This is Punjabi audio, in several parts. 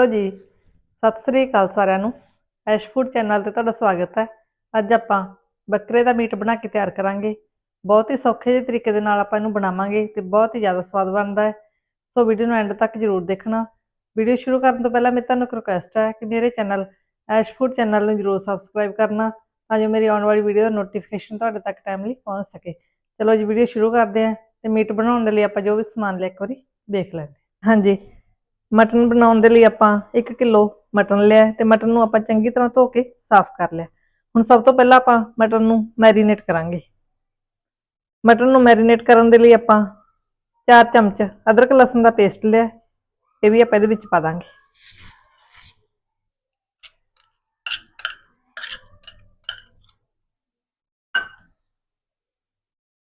ਹੈਲੋ ਜੀ, ਸਤਿ ਸ੍ਰੀ ਅਕਾਲ ਸਾਰਿਆਂ ਨੂੰ। ਐਸ਼ ਫੂਡ ਚੈਨਲ ਤੇ ਤੁਹਾਡਾ ਸਵਾਗਤ ਹੈ। ਅੱਜ ਆਪਾਂ ਬੱਕਰੇ ਦਾ ਮੀਟ ਬਣਾ ਕੇ ਤਿਆਰ ਕਰਾਂਗੇ। ਬਹੁਤ ਹੀ ਸੌਖੇ ਜਿਹੇ ਤਰੀਕੇ ਦੇ ਨਾਲ ਆਪਾਂ ਇਹਨੂੰ ਬਣਾਵਾਂਗੇ ਤੇ ਬਹੁਤ ਹੀ ਜ਼ਿਆਦਾ ਸਵਾਦ ਬਣਦਾ ਹੈ। ਸੋ ਵੀਡੀਓ ਨੂੰ ਐਂਡ ਤੱਕ ਜ਼ਰੂਰ ਦੇਖਣਾ। ਵੀਡੀਓ ਸ਼ੁਰੂ ਕਰਨ ਤੋਂ ਪਹਿਲਾਂ ਮੇਰੀ ਤੁਹਾਨੂੰ ਇੱਕ ਰਿਕੁਐਸਟ ਹੈ ਕਿ ਮੇਰੇ ਚੈਨਲ ਐਸ਼ ਫੂਡ ਚੈਨਲ ਨੂੰ ਜ਼ਰੂਰ ਸਬਸਕ੍ਰਾਈਬ ਕਰਨਾ ਤਾਂ ਜੋ ਮੇਰੀ ਆਉਣ ਵਾਲੀ ਵੀਡੀਓ ਦਾ ਨੋਟੀਫਿਕੇਸ਼ਨ ਤੁਹਾਡੇ ਤੱਕ ਟਾਈਮਲੀ ਪਹੁੰਚ ਸਕੇ। ਚਲੋ ਜੀ, ਵੀਡੀਓ ਸ਼ੁਰੂ ਕਰਦੇ ਹਾਂ ਤੇ ਮੀਟ ਬਣਾਉਣ ਦੇ ਲਈ ਆਪਾਂ ਜੋ ਵੀ ਸਮਾਨ ਲਿਆ ਇੱਕ ਵਾਰੀ ਦੇਖ ਲੈਂਦੇ ਹਾਂਜੀ ਮਟਨ ਬਣਾਉਣ ਦੇ ਲਈ ਆਪਾਂ 1 ਕਿਲੋ ਮਟਨ ਲਿਆ ਹੈ ਤੇ ਮਟਨ ਨੂੰ ਆਪਾਂ ਚੰਗੀ ਤਰ੍ਹਾਂ ਧੋ ਕੇ ਸਾਫ਼ ਕਰ ਲਿਆ ਹੁਣ ਸਭ ਤੋਂ ਪਹਿਲਾਂ ਆਪਾਂ ਮਟਨ ਨੂੰ ਮੈਰੀਨੇਟ ਕਰਾਂਗੇ। ਮਟਨ ਨੂੰ ਮੈਰੀਨੇਟ ਕਰਨ ਦੇ ਲਈ ਆਪਾਂ 4 ਚਮਚ ਅਦਰਕ ਲਸਣ ਦਾ ਪੇਸਟ ਲਿਆ ਇਹ ਵੀ ਆਪਾਂ ਇਹਦੇ ਵਿੱਚ ਪਾ ਦਾਂਗੇ।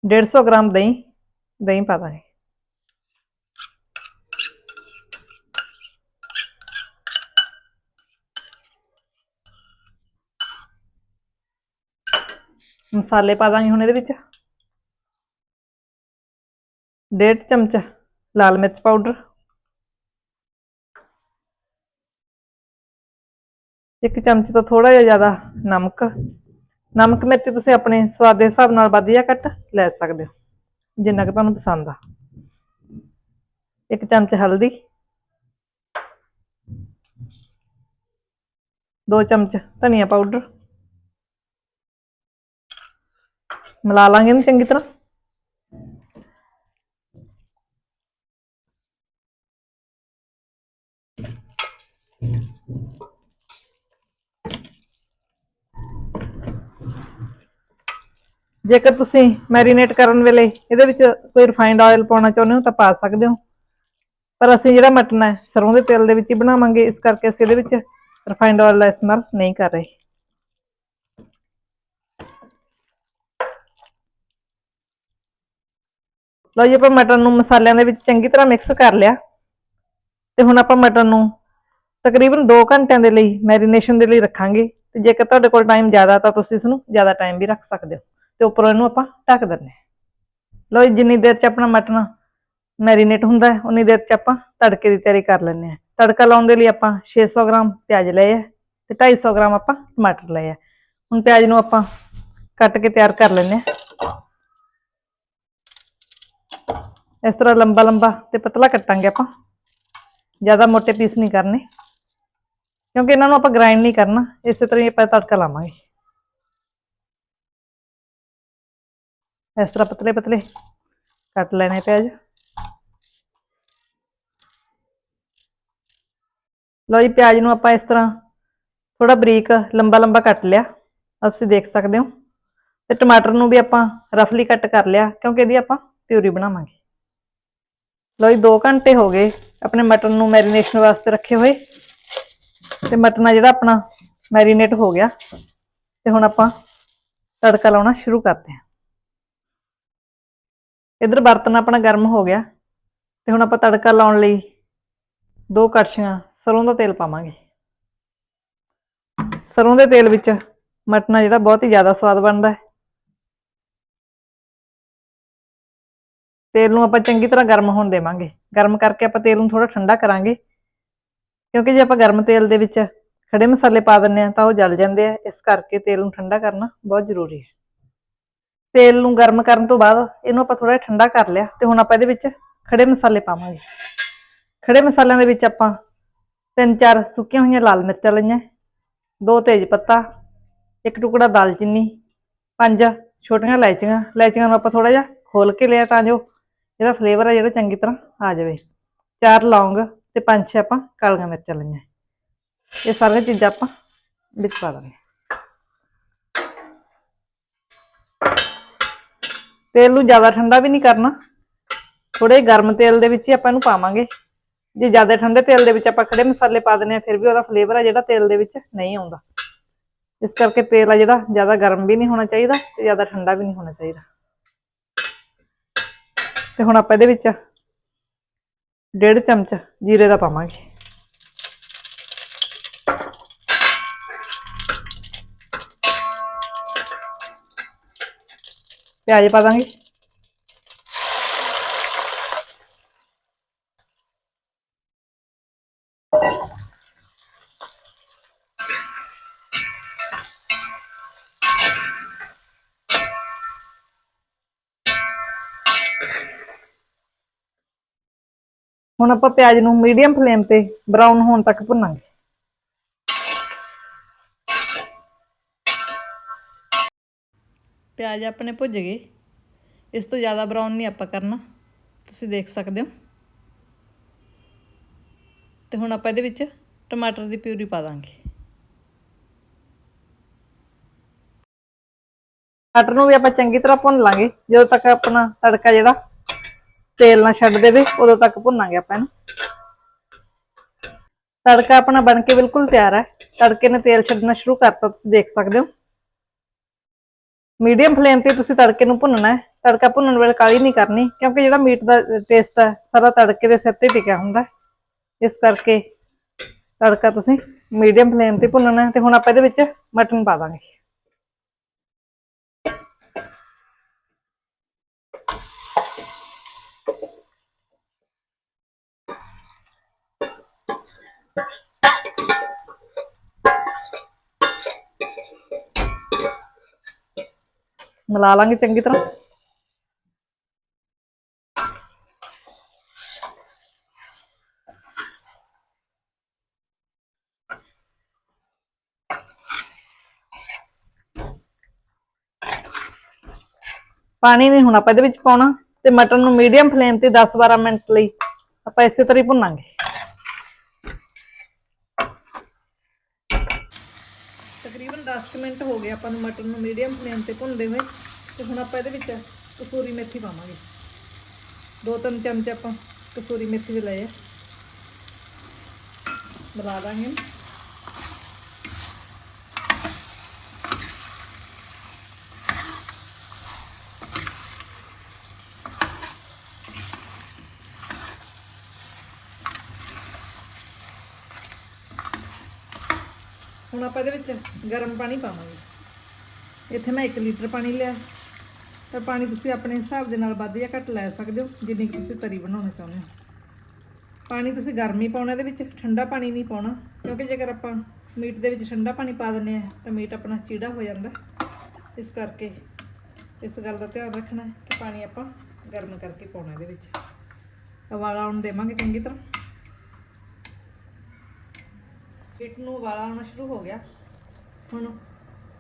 ਡੇਢ ਸੌ ਗ੍ਰਾਮ ਦਹੀਂ ਦਹੀਂ ਪਾ ਦਾਂਗੇ। ਮਸਾਲੇ ਪਾ ਦਾਂਗੇ ਹੁਣ ਇਹਦੇ ਵਿੱਚ। ਡੇਢ ਚਮਚ ਲਾਲ ਮਿਰਚ ਪਾਊਡਰ। ਇੱਕ ਚਮਚ ਤੋਂ ਥੋੜਾ ਜਿਹਾ ਜ਼ਿਆਦਾ ਨਮਕ। ਨਮਕ ਮਿਰਚ ਤੁਸੀਂ ਆਪਣੇ ਸਵਾਦ ਦੇ ਹਿਸਾਬ ਨਾਲ ਵੱਧ ਜਾਂ ਘੱਟ ਲੈ ਸਕਦੇ ਹੋ, ਜਿੰਨਾ ਕਿ ਤੁਹਾਨੂੰ ਪਸੰਦ ਆ। ਇੱਕ ਚਮਚ ਹਲਦੀ। ਦੋ ਚਮਚ ਧਨੀਆ ਪਾਊਡਰ। ਮਿਲਾ ਲਾਂਗੇ ਇਹਨੂੰ ਚੰਗੀ ਤਰ੍ਹਾਂ। ਜੇਕਰ ਤੁਸੀਂ ਮੈਰੀਨੇਟ ਕਰਨ ਵੇਲੇ ਇਹਦੇ ਵਿੱਚ ਕੋਈ ਰਿਫਾਈਨਡ ਆਇਲ ਪਾਉਣਾ ਚਾਹੁੰਦੇ ਹੋ ਤਾਂ ਪਾ ਸਕਦੇ ਹੋ। ਪਰ ਅਸੀਂ ਜਿਹੜਾ ਮਟਨ ਹੈ ਸਰੋਂ ਦੇ ਤੇਲ ਦੇ ਵਿੱਚ ਹੀ ਬਣਾਵਾਂਗੇ, ਇਸ ਕਰਕੇ ਅਸੀਂ ਇਹਦੇ ਵਿੱਚ ਰਿਫਾਈਨਡ ਆਇਲ ਦਾ ਇਸਤੇਮਾਲ ਨਹੀਂ ਕਰ ਰਹੇ। ਲਓ ਜੀ, ਆਪਾਂ ਮਟਨ ਨੂੰ ਮਸਾਲਿਆਂ ਦੇ ਵਿੱਚ ਚੰਗੀ ਤਰ੍ਹਾਂ ਮਿਕਸ ਕਰ ਲਿਆ। ਤੇ ਹੁਣ ਆਪਾਂ ਮਟਨ ਨੂੰ ਤਕਰੀਬਨ 2 ਘੰਟਿਆਂ ਦੇ ਲਈ ਮੈਰੀਨੇਸ਼ਨ ਦੇ ਲਈ ਰੱਖਾਂਗੇ। ਤੇ ਜੇਕਰ ਤੁਹਾਡੇ ਕੋਲ ਟਾਈਮ ਜ਼ਿਆਦਾ ਤਾਂ ਤੁਸੀਂ ਇਸ ਨੂੰ ਜ਼ਿਆਦਾ ਟਾਈਮ ਵੀ ਰੱਖ ਸਕਦੇ ਹੋ। ਤੇ ਉੱਪਰੋਂ ਇਹਨੂੰ ਆਪਾਂ ਢੱਕ ਦਿੰਦੇ ਲਓ ਜੀ, ਜਿੰਨੀ ਦੇਰ ਚ ਆਪਣਾ ਮਟਨ ਮੈਰੀਨੇਟ ਹੁੰਦਾ ਹੈ, ਉਨੀ ਦੇਰ ਚ ਆਪਾਂ ਤੜਕੇ ਦੀ ਤਿਆਰੀ ਕਰ ਲੈਂਦੇ ਆ ਤੜਕਾ ਲਾਉਣ ਦੇ ਲਈ ਆਪਾਂ 600 ਗ੍ਰਾਮ ਪਿਆਜ਼ ਲਏ ਆ ਤੇ 250 ਗ੍ਰਾਮ ਆਪਾਂ ਟਮਾਟਰ ਲਏ ਆ ਹੁਣ ਪਿਆਜ਼ ਨੂੰ ਆਪਾਂ ਕੱਟ ਕੇ ਤਿਆਰ ਕਰ ਲੈਂਦੇ ਆ ਇਸ ਤਰ੍ਹਾਂ ਲੰਬਾ ਲੰਬਾ ਤੇ ਪਤਲਾ ਕੱਟਾਂਗੇ ਆਪਾਂ। ਜ਼ਿਆਦਾ ਮੋٹے ਪੀਸ ਨਹੀਂ ਕਰਨੇ। ਕਿਉਂਕਿ ਇਹਨਾਂ ਨੂੰ ਆਪਾਂ ਗ੍ਰਾਈਂਡ ਨਹੀਂ ਕਰਨਾ, ਇਸੇ ਤਰ੍ਹਾਂ ਹੀ ਆਪਾਂ ਤੜਕਾ ਲਾਵਾਂਗੇ। ਇਸ ਤਰ੍ਹਾਂ ਪਤਲੇ ਪਤਲੇ ਕੱਟ ਲੈਣੇ ਪਿਆਜ਼। ਲਓ ਜੀ, ਪਿਆਜ਼ ਨੂੰ ਆਪਾਂ ਇਸ ਤਰ੍ਹਾਂ ਥੋੜਾ ਬਰੀਕ ਲੰਬਾ ਲੰਬਾ ਕੱਟ ਲਿਆ। ਤੁਸੀਂ ਦੇਖ ਸਕਦੇ ਹੋ। ਤੇ ਟਮਾਟਰ ਨੂੰ ਵੀ ਆਪਾਂ ਰਫਲੀ ਕੱਟ ਕਰ ਲਿਆ, ਕਿਉਂਕਿ ਇਹਦੀ ਆਪਾਂ ਪਿਊਰੀ ਬਣਾਵਾਂਗੇ। ਲੋ ਜੀ 2 ਘੰਟੇ ਹੋ ਗਏ ਆਪਣੇ ਮਟਨ ਨੂੰ ਮੈਰੀਨੇਸ਼ਨ ਵਾਸਤੇ ਰੱਖੇ ਹੋਏ। ਤੇ ਮਟਨ ਆ ਜਿਹੜਾ ਆਪਣਾ ਮੈਰੀਨੇਟ ਹੋ ਗਿਆ। ਤੇ ਹੁਣ ਆਪਾਂ ਤੜਕਾ ਲਾਉਣਾ ਸ਼ੁਰੂ ਕਰਦੇ ਹਾਂ। ਇਧਰ ਬਰਤਨ ਆਪਣਾ ਗਰਮ ਹੋ ਗਿਆ। ਤੇ ਹੁਣ ਆਪਾਂ ਤੜਕਾ ਲਾਉਣ ਲਈ ਦੋ ਕੜਛੀਆਂ, ਸਰੋਂ ਦਾ ਤੇਲ ਪਾਵਾਂਗੇ। ਸਰੋਂ ਦੇ ਤੇਲ ਵਿੱਚ ਮਟਨਾ ਜਿਹੜਾ ਬਹੁਤ ਹੀ ਜ਼ਿਆਦਾ ਸਵਾਦ ਬਣਦਾ ਹੈ। ਤੇਲ ਨੂੰ ਆਪਾਂ ਚੰਗੀ ਤਰ੍ਹਾਂ ਗਰਮ ਹੋਣ ਦੇਵਾਂਗੇ। ਗਰਮ ਕਰਕੇ ਆਪਾਂ ਤੇਲ ਨੂੰ ਥੋੜਾ ਠੰਡਾ ਕਰਾਂਗੇ। ਕਿਉਂਕਿ ਜੇ ਆਪਾਂ ਗਰਮ ਤੇਲ ਦੇ ਵਿੱਚ ਖੜੇ ਮਸਾਲੇ ਪਾ ਦਿੰਨੇ ਆ ਤਾਂ ਉਹ ਜਲ ਜਾਂਦੇ ਆ। ਇਸ ਕਰਕੇ ਤੇਲ ਨੂੰ ਠੰਡਾ ਕਰਨਾ ਬਹੁਤ ਜ਼ਰੂਰੀ ਹੈ। ਤੇਲ ਨੂੰ ਗਰਮ ਕਰਨ ਤੋਂ ਬਾਅਦ ਇਹਨੂੰ ਆਪਾਂ ਥੋੜਾ ਠੰਡਾ ਕਰ ਲਿਆ ਤੇ ਹੁਣ ਆਪਾਂ ਇਹਦੇ ਵਿੱਚ ਖੜੇ ਮਸਾਲੇ ਪਾਵਾਂਗੇ। ਖੜੇ ਮਸਾਲਿਆਂ ਦੇ ਵਿੱਚ ਆਪਾਂ ਤਿੰਨ ਚਾਰ ਸੁੱਕੀਆਂ ਹੋਈਆਂ ਲਾਲ ਮਿਰਚਾਂ ਲਈਆਂ, ਦੋ ਤੇਜ ਪੱਤਾ, ਇੱਕ ਟੁਕੜਾ ਦਾਲਚੀਨੀ, ਪੰਜ ਛੋਟੀਆਂ ਇਲਾਇਚੀਆਂ। ਇਲਾਇਚੀਆਂ ਨੂੰ ਆਪਾਂ ਥੋੜਾ ਜਿਹਾ ਖੋਲ ਕੇ ਲਿਆ ਤਾਂ ਜੋ ਇਹਦਾ ਫਲੇਵਰ ਆ ਜਿਹੜਾ ਚੰਗੀ ਤਰ੍ਹਾਂ ਆ ਜਾਵੇ। ਚਾਰ ਲੌਂਗ ਤੇ ਪੰਜ ਛੇ ਆਪਾਂ ਕਾਲੀਆਂ ਮਿਰਚਾਂ ਲਈਆਂ। ਇਹ ਸਾਰੀਆਂ ਚੀਜ਼ਾਂ ਆਪਾਂ ਵਿੱਚ ਪਾ ਦਾਂਗੇ ਤੇਲ ਨੂੰ ਜ਼ਿਆਦਾ ਠੰਡਾ ਵੀ ਨਹੀਂ ਕਰਨਾ। ਥੋੜੇ ਗਰਮ ਤੇਲ ਦੇ ਵਿੱਚ ਹੀ ਆਪਾਂ ਇਹਨੂੰ ਪਾਵਾਂਗੇ। ਜੇ ਜ਼ਿਆਦਾ ਠੰਡੇ ਤੇਲ ਦੇ ਵਿੱਚ ਆਪਾਂ ਖੜੇ ਮਸਾਲੇ ਪਾ ਦਿੰਨੇ ਆ ਫਿਰ ਵੀ ਉਹਦਾ ਫਲੇਵਰ ਆ ਜਿਹੜਾ ਤੇਲ ਦੇ ਵਿੱਚ ਨਹੀਂ ਆਉਂਦਾ। ਇਸ ਕਰਕੇ ਤੇਲ ਆ ਜਿਹੜਾ ਜ਼ਿਆਦਾ ਗਰਮ ਵੀ ਨਹੀਂ ਹੋਣਾ ਚਾਹੀਦਾ ਤੇ ਜ਼ਿਆਦਾ ਠੰਡਾ ਵੀ ਨਹੀਂ ਹੋਣਾ ਚਾਹੀਦਾ। ਤੇ ਹੁਣ ਆਪਾਂ ਇਹਦੇ ਵਿੱਚ ਡੇਢ ਚਮਚ ਜੀਰੇ ਦਾ ਪਾਵਾਂਗੇ। ਪਿਆਜ਼ ਪਾ ਦਾਂਗੇ। ਹੁਣ ਆਪਾਂ ਪਿਆਜ਼ ਨੂੰ ਮੀਡੀਅਮ ਫਲੇਮ ਤੇ ਬਰਾਊਨ ਹੋਣ ਤੱਕ ਭੁੰਨਾਂਗੇ। ਪਿਆਜ਼ ਆਪਣੇ ਭੁੱਜ ਗਏ। ਇਸ ਤੋਂ ਜ਼ਿਆਦਾ ਬਰਾਊਨ ਨਹੀਂ ਆਪਾਂ ਕਰਨਾ। ਤੁਸੀਂ ਦੇਖ ਸਕਦੇ ਹੋ। ਤੇ ਹੁਣ ਆਪਾਂ ਇਹਦੇ ਵਿੱਚ ਟਮਾਟਰ ਦੀ ਪਿਊਰੀ ਪਾ ਦਾਂਗੇ। ਟਮਾਟਰ ਨੂੰ ਵੀ ਆਪਾਂ ਚੰਗੀ ਤਰ੍ਹਾਂ ਭੁੰਨ ਲਾਂਗੇ। ਜਦੋਂ ਤੱਕ ਆਪਣਾ ਤੜਕਾ ਜਿਹੜਾ ਤੇਲ ਨਾ ਛੱਡ ਦੇਵੇ, ਉਦੋਂ ਤੱਕ ਭੁੰਨਾਂਗੇ ਆਪਾਂ ਇਹਨੂੰ। ਤੜਕਾ ਆਪਣਾ ਬਣ ਕੇ ਬਿਲਕੁਲ ਤਿਆਰ ਹੈ। ਤੜਕੇ ਨੇ ਤੇਲ ਛੱਡਣਾ ਸ਼ੁਰੂ ਕਰਤਾ, ਤੁਸੀਂ ਦੇਖ ਸਕਦੇ ਹੋ। ਮੀਡੀਅਮ ਫਲੇਮ ਤੇ ਤੁਸੀਂ ਤੜਕੇ ਨੂੰ ਭੁੰਨਣਾ ਹੈ। ਤੜਕਾ ਭੁੰਨਣ ਵੇਲੇ ਕਾਲੀ ਨਹੀਂ ਕਰਨੀ, ਕਿਉਂਕਿ ਜਿਹੜਾ ਮੀਟ ਦਾ ਟੇਸਟ ਹੈ, ਸਾਰਾ ਤੜਕੇ ਦੇ ਸਿਰ ਤੇ ਟਿਕਿਆ ਹੁੰਦਾ ਇਸ ਕਰਕੇ ਤੜਕਾ ਤੁਸੀਂ ਮੀਡੀਅਮ ਫਲੇਮ ਤੇ ਭੁੰਨਣਾ ਹੈ ਤੇ ਹੁਣ ਆਪਾਂ ਇਹਦੇ ਵਿੱਚ ਮਟਨ ਪਾ ਦਾਂਗੇ। ਮਿਲਾ ਲਾਂਗੇ ਚੰਗੀ ਤਰ੍ਹਾਂ। ਪਾਣੀ ਨਹੀਂ ਹੁਣ ਆਪਾਂ ਇਹਦੇ ਵਿੱਚ ਪਾਉਣਾ ਤੇ ਮਟਨ ਨੂੰ ਮੀਡੀਅਮ ਫਲੇਮ ਤੇ 10-12 ਮਿੰਟ ਲਈ ਆਪਾਂ ਇਸੇ ਤਰ੍ਹਾਂ ਹੀ ਭੁੰਨਾਂਗੇ। ਤਕਰੀਬਨ 10 ਮਿੰਟ ਹੋ ਗਏ ਆਪਾਂ ਨੂੰ ਮਟਰ ਨੂੰ ਮੀਡੀਅਮ ਫਲੇਮ ਤੇ ਭੁੰਨਦੇ ਹੋਏ ਤੇ ਹੁਣ ਆਪਾਂ ਇਹਦੇ ਵਿੱਚ ਕਸੂਰੀ ਮੇਥੀ ਪਾਵਾਂਗੇ। ਦੋ ਤਿੰਨ ਚਮਚ ਆਪਾਂ ਕਸੂਰੀ ਮੇਥੀ ਦੇ ਲਏ ਆ। ਮਿਲਾ ਦਾਂਗੇ। ਹੁਣ ਆਪਾਂ ਇਹਦੇ ਵਿੱਚ ਗਰਮ ਪਾਣੀ ਪਾਵਾਂਗੇ। ਇੱਥੇ ਮੈਂ 1 ਲੀਟਰ ਪਾਣੀ ਲਿਆ। ਤਾਂ ਪਾਣੀ ਤੁਸੀਂ ਆਪਣੇ ਹਿਸਾਬ ਦੇ ਨਾਲ ਵੱਧ ਜਾਂ ਘੱਟ ਲੈ ਸਕਦੇ ਹੋ, ਜਿੰਨੀ ਕੁ ਤੁਸੀਂ ਤਰੀ ਬਣਾਉਣਾ ਚਾਹੁੰਦੇ ਹੋ। ਪਾਣੀ ਤੁਸੀਂ ਗਰਮ ਹੀ ਪਾਉਣਾ, ਇਹਦੇ ਵਿੱਚ ਠੰਡਾ ਪਾਣੀ ਨਹੀਂ ਪਾਉਣਾ, ਕਿਉਂਕਿ ਜੇਕਰ ਆਪਾਂ ਮੀਟ ਦੇ ਵਿੱਚ ਠੰਡਾ ਪਾਣੀ ਪਾ ਦਿੰਦੇ ਆ ਤਾਂ ਮੀਟ ਆਪਣਾ ਚੀੜਾ ਹੋ ਜਾਂਦਾ। ਇਸ ਕਰਕੇ ਇਸ ਗੱਲ ਦਾ ਧਿਆਨ ਰੱਖਣਾ ਕਿ ਪਾਣੀ ਆਪਾਂ ਗਰਮ ਕਰਕੇ ਪਾਉਣਾ ਇਹਦੇ ਵਿੱਚ। ਉਬਾਲਾ ਆਉਣ ਦੇਵਾਂਗੇ ਚੰਗੀ ਤਰ੍ਹਾਂ। ਮੀਟ ਨੂੰ ਉਬਾਲਾ ਆਉਣਾ ਸ਼ੁਰੂ ਹੋ ਗਿਆ। ਹੁਣ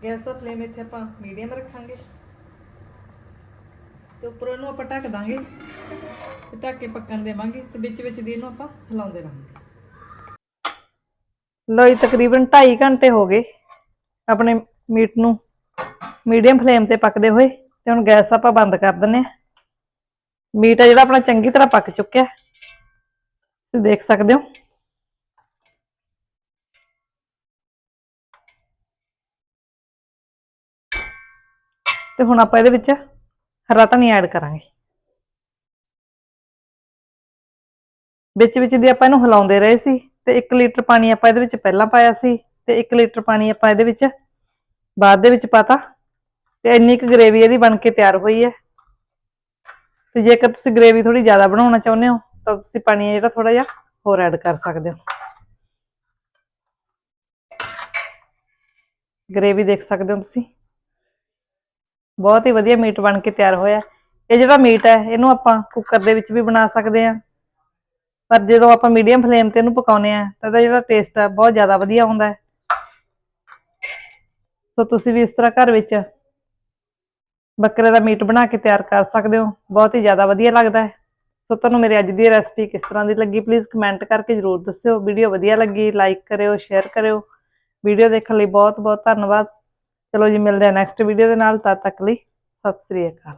ਗੈਸ ਦਾ ਫਲੇਮ ਇੱਥੇ ਆਪਾਂ ਮੀਡੀਅਮ ਰੱਖਾਂਗੇ ਤੇ ਉੱਪਰੋਂ ਇਹਨੂੰ ਆਪਾਂ ਢੱਕ ਦਾਂਗੇ ਤੇ ਢੱਕ ਕੇ ਪੱਕਣ ਦੇਵਾਂਗੇ ਤੇ ਵਿੱਚ ਵਿੱਚ ਦੀ ਇਹਨੂੰ ਆਪਾਂ ਹਿਲਾਉਂਦੇ ਰਹਾਂਗੇ। ਲੋ ਤਕਰੀਬਨ 2.5 ਘੰਟੇ ਹੋ ਗਏ ਆਪਣੇ ਮੀਟ ਨੂੰ ਮੀਡੀਅਮ ਫਲੇਮ ਤੇ ਪੱਕਦੇ ਹੋਏ ਤੇ ਹੁਣ ਗੈਸ ਆਪਾਂ ਬੰਦ ਕਰ ਦਿੰਨੇ ਆ ਮੀਟ ਆ ਜਿਹੜਾ ਆਪਣਾ ਚੰਗੀ ਤਰ੍ਹਾਂ ਪੱਕ ਚੁੱਕਿਆ। ਤੁਸੀਂ ਦੇਖ ਸਕਦੇ ਹੋ। ਤੇ ਹੁਣ ਆਪਾਂ ਇਹਦੇ ਵਿੱਚ ਹਰਾ ਐਡ ਕਰਾਂਗੇ। ਵਿੱਚ ਵਿੱਚ ਦੀ ਆਪਾਂ ਇਹਨੂੰ ਹਿਲਾਉਂਦੇ ਰਹੇ ਸੀ ਤੇ 1 ਲੀਟਰ ਪਾਣੀ ਆਪਾਂ ਇਹਦੇ ਵਿੱਚ ਪਹਿਲਾਂ ਪਾਇਆ ਸੀ ਤੇ 1 ਲੀਟਰ ਪਾਣੀ ਆਪਾਂ ਇਹਦੇ ਵਿੱਚ ਬਾਅਦ ਦੇ ਵਿੱਚ ਪਾਤਾ ਤੇ ਇੰਨੀ ਕੁ ਗ੍ਰੇਵੀ ਇਹਦੀ ਬਣ ਕੇ ਤਿਆਰ ਹੋਈ ਹੈ। ਤੇ ਜੇਕਰ ਤੁਸੀਂ ਗ੍ਰੇਵੀ ਥੋੜੀ ਜ਼ਿਆਦਾ ਬਣਾਉਣਾ ਚਾਹੁੰਦੇ ਹੋ ਤਾਂ ਤੁਸੀਂ ਪਾਣੀ ਜਿਹੜਾ ਥੋੜਾ ਜਿਹਾ ਹੋਰ ਐਡ ਕਰ ਸਕਦੇ ਹੋ। ਗ੍ਰੇਵੀ ਦੇਖ ਸਕਦੇ ਹੋ ਤੁਸੀਂ। ਬਹੁਤ ਹੀ ਵਧੀਆ ਮੀਟ ਬਣ ਕੇ ਤਿਆਰ ਹੋਇਆ। ਇਹ ਜਿਹੜਾ ਮੀਟ ਹੈ, ਇਹਨੂੰ ਆਪਾਂ ਕੁੱਕਰ ਦੇ ਵਿੱਚ ਵੀ ਬਣਾ ਸਕਦੇ ਆ ਪਰ ਜਦੋਂ ਆਪਾਂ ਮੀਡੀਅਮ ਫਲੇਮ ਤੇ ਇਹਨੂੰ ਪਕਾਉਨੇ ਆ ਤਾਂ ਇਹਦਾ ਜਿਹੜਾ ਟੇਸਟ ਹੈ ਬਹੁਤ ਜ਼ਿਆਦਾ ਵਧੀਆ ਹੁੰਦਾ ਹੈ। ਸੋ ਤੁਸੀਂ ਵੀ ਇਸ ਤਰ੍ਹਾਂ ਘਰ ਵਿੱਚ ਬੱਕਰੇ ਦਾ ਮੀਟ ਬਣਾ ਕੇ ਤਿਆਰ ਕਰ ਸਕਦੇ ਹੋ। ਬਹੁਤ ਹੀ ਜ਼ਿਆਦਾ ਵਧੀਆ ਲੱਗਦਾ ਹੈ। ਸੋ ਤੁਹਾਨੂੰ ਮੇਰੀ ਅੱਜ ਦੀ ਰੈਸਪੀ ਕਿਸ ਤਰ੍ਹਾਂ ਦੀ ਲੱਗੀ ਪਲੀਜ਼ ਕਮੈਂਟ ਕਰਕੇ ਜਰੂਰ ਦੱਸਿਓ। ਵੀਡੀਓ ਵਧੀਆ ਲੱਗੀ ਲਾਈਕ ਕਰਿਓ ਸ਼ੇਅਰ ਕਰਿਓ। ਵੀਡੀਓ ਦੇਖਣ ਲਈ ਬਹੁਤ ਬਹੁਤ ਧੰਨਵਾਦ। ਚਲੋ ਜੀ ਮਿਲਦੇ ਆ ਨੈਕਸਟ ਵੀਡੀਓ ਦੇ ਨਾਲ ਤਦ ਤੱਕ ਲਈ ਸਤਿ ਸ੍ਰੀ ਅਕਾਲ।